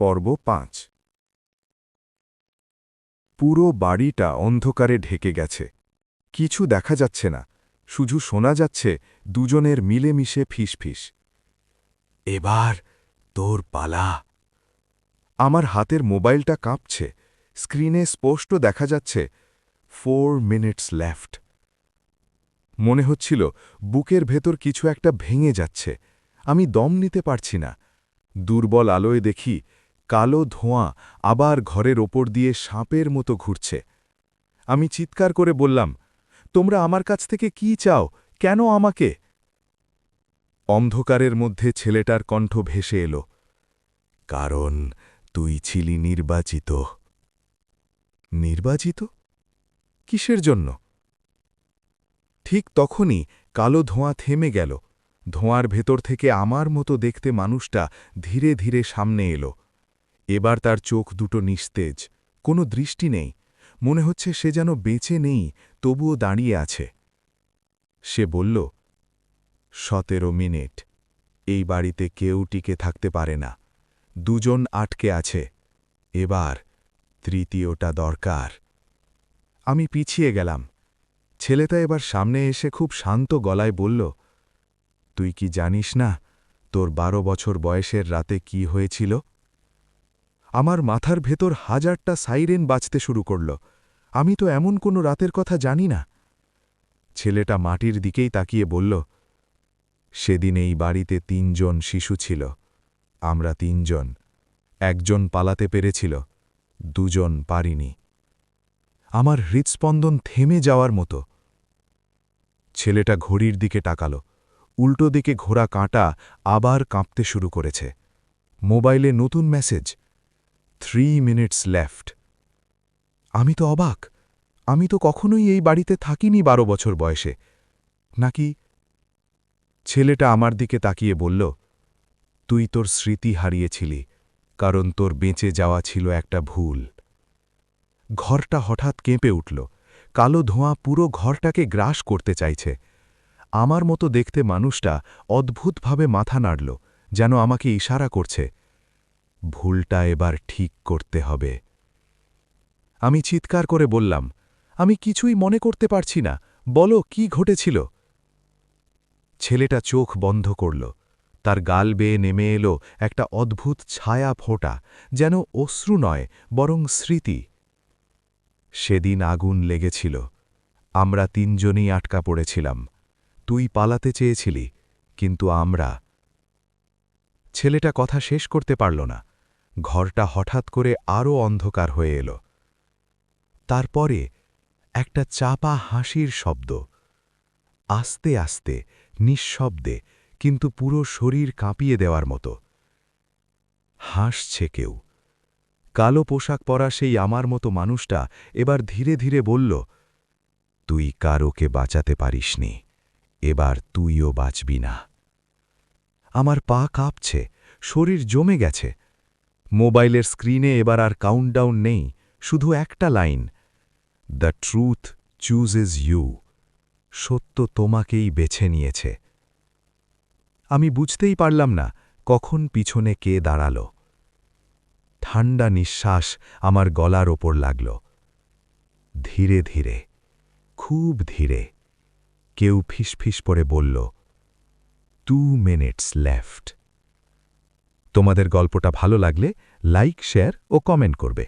পর্ব পাঁচ। পুরো বাড়িটা অন্ধকারে ঢেকে গেছে। কিছু দেখা যাচ্ছে না। শুধু শোনা যাচ্ছে দুজনের মিলেমিশে ফিসফিস। এবার তোর পালা। আমার হাতের মোবাইলটা কাঁপছে। স্ক্রিনে স্পষ্ট দেখা যাচ্ছে ফোর মিনিটস লেফট। মনে হচ্ছিল বুকের ভেতর কিছু একটা ভেঙে যাচ্ছে। আমি দম নিতে পারছি না। দুর্বল আলোয় দেখি কালো ধোঁয়া আবার ঘরের ওপর দিয়ে সাপের মতো ঘুরছে। আমি চিৎকার করে বললাম, তোমরা আমার কাছ থেকে কি চাও? কেন আমাকে? অন্ধকারের মধ্যে ছেলেটার কণ্ঠ ভেসে এলো, কারণ তুই ছিলি নির্বাচিত। নির্বাচিত? কিসের জন্য? ঠিক তখনই কালো ধোঁয়া থেমে গেল। ধোঁয়ার ভেতর থেকে আমার মতো দেখতে মানুষটা ধীরে ধীরে সামনে এলো। এবার তার চোখ দুটো নিস্তেজ, কোনো দৃষ্টি নেই, মনে হচ্ছে সে যেন বেঁচে নেই, তবুও দাঁড়িয়ে আছে। সে বলল, সতেরো মিনিট, এই বাড়িতে কেউ টিকে থাকতে পারে না, দুজন আটকে আছে, এবার তৃতীয়টা দরকার। আমি পিছিয়ে গেলাম। ছেলেটা এবার সামনে এসে খুব শান্ত গলায় বলল, তুই কি জানিস না তোর বারো বছর বয়সের রাতে কি হয়েছিল? আমার মাথার ভেতর হাজারটা সাইরেন বাজতে শুরু করল। আমি তো এমন কোনো রাতের কথা জানি না। ছেলেটা মাটির দিকেই তাকিয়ে বলল, সেদিন এই বাড়িতে তিনজন শিশু ছিল। আমরা তিনজন। একজন পালাতে পেরেছিল, দুজন পারিনি। আমার হৃৎস্পন্দন থেমে যাওয়ার মতো। ছেলেটা ঘড়ির দিকে টাকালো উল্টো দিকে ঘোরা কাঁটা আবার কাঁপতে শুরু করেছে। মোবাইলে নতুন মেসেজ। থ্রি মিনিটস লেফট আমি তো অবাক। আমি তো কখনোই এই বাড়িতে থাকিনি বারো বছর বয়সে। নাকি ছেলেটা আমার দিকে তাকিয়ে বলল, তুই তোর স্মৃতি হারিয়েছিলি, কারণ তোর বেঁচে যাওয়া ছিল একটা ভুল। ঘরটা হঠাৎ কেঁপে উঠল। কালো ধোঁয়া পুরো ঘরটাকে গ্রাস করতে চাইছে। আমার মতো দেখতে মানুষটা অদ্ভুতভাবে মাথা নাড়ল, যেন আমাকে ইশারা করছে ভুলটা এবার ঠিক করতে হবে। আমি চিৎকার করে বললাম, আমি কিছুই মনে করতে পারছি না। বলো, কি ঘটেছিল? ছেলেটা চোখ বন্ধ করল। তার গাল বেয়ে নেমে এলো একটা অদ্ভুত ছায়া ফোঁটা, যেন অশ্রু নয়, বরং স্মৃতি। সেদিন আগুন লেগেছিল। আমরা তিনজনই আটকা পড়েছিলাম। তুই পালাতে চেয়েছিলি, কিন্তু আমরা ছেলেটা কথা শেষ করতে পারল না। ঘরটা হঠাৎ করে আরও অন্ধকার হয়ে এলো। তারপরে একটা চাপা হাসির শব্দ। আস্তে আস্তে, নিঃশব্দে, কিন্তু পুরো শরীর কাঁপিয়ে দেওয়ার মতো। হাসছে কেউ। কালো পোশাক পরা সেই আমার মতো মানুষটা এবার ধীরে ধীরে বলল, তুই কারোকে বাঁচাতে পারিসনি। এবার তুইও বাঁচবি না। আমার পা কাঁপছে, শরীর জমে গেছে। মোবাইলের স্ক্রিনে এবার আর কাউন্টডাউন নেই, শুধু একটা line the truth chooses you সত্য তোমাকেই বেছে নিয়েছে। আমি বুঝতেই পারলাম না কখন পিছনে কে দাঁড়াল। ঠান্ডা নিঃশ্বাস আমার গলার ওপর লাগল। ধীরে ধীরে, খুব ধীরে, কেউ ফিসফিস করে বলল টু মিনিটস লেফট তোমাদের গল্পটা ভালো লাগলে লাইক শেয়ার ও কমেন্ট করবে।